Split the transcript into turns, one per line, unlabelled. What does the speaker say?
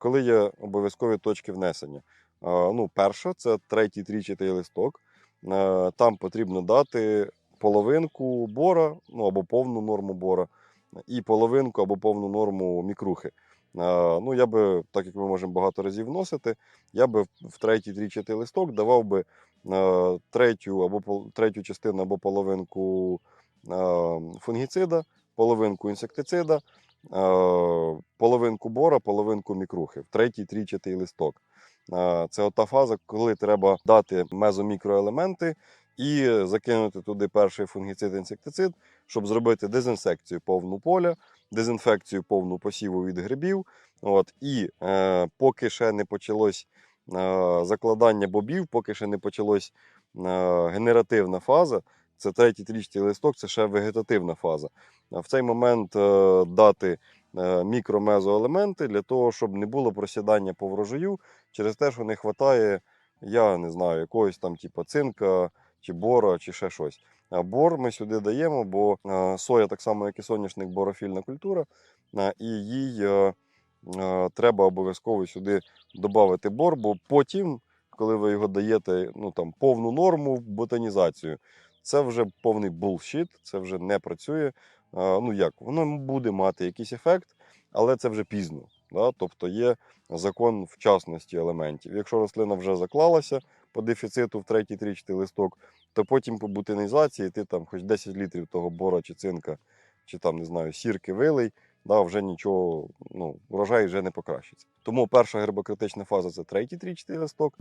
Коли є обов'язкові точки внесення? Ну, перша це третій трічатий листок. Е, Там потрібно дати половинку бора, ну або повну норму бора, і половинку або повну норму мікрухи. Е, Ну, я би, так як ми можемо багато разів вносити, я би в- третій трічатий листок давав би е, третю або третю частину або половинку фунгіцида, половинку інсектицида, половинку бора, половинку мікрухи в третій трічатий листок. Е, Це ота фаза, коли треба дати мезомікроелементи і закинути туди перший фунгіцид інсектицид, щоб зробити дезінсекцію повну поля, дезінфекцію повну посіву від грибів. От, і е, поки ще не почалось е, закладання бобів, поки ще не почалось е, генеративна фаза, це третій трічний листок, це ще вегетативна фаза. В цей момент е, дати е, мікромезоелементи для того, щоб не було просідання по врожаю через те, що не вистачає, я не знаю, якогось там типу цинка чи бора, чи ще щось. А бор ми сюди даємо, бо е, соя, так само, як і соняшник, борофільна культура, і їй треба обов'язково сюди додати бор, бо потім, коли ви його даєте ну, там, повну норму ботанізацію, це вже повний булшіт, це вже не працює. Ну як, воно буде мати якийсь ефект, але це вже пізно. Да? Тобто є закон вчасності елементів. Якщо рослина вже заклалася по дефіциту в третій трічний листок, то потім по бутинізації ти там хоч 10 літрів того бора чи цинка, чи там не знаю, сірки вилий, да, вже нічого, ну, урожай вже не покращиться. Тому перша гербокритична фаза це третій трічний листок.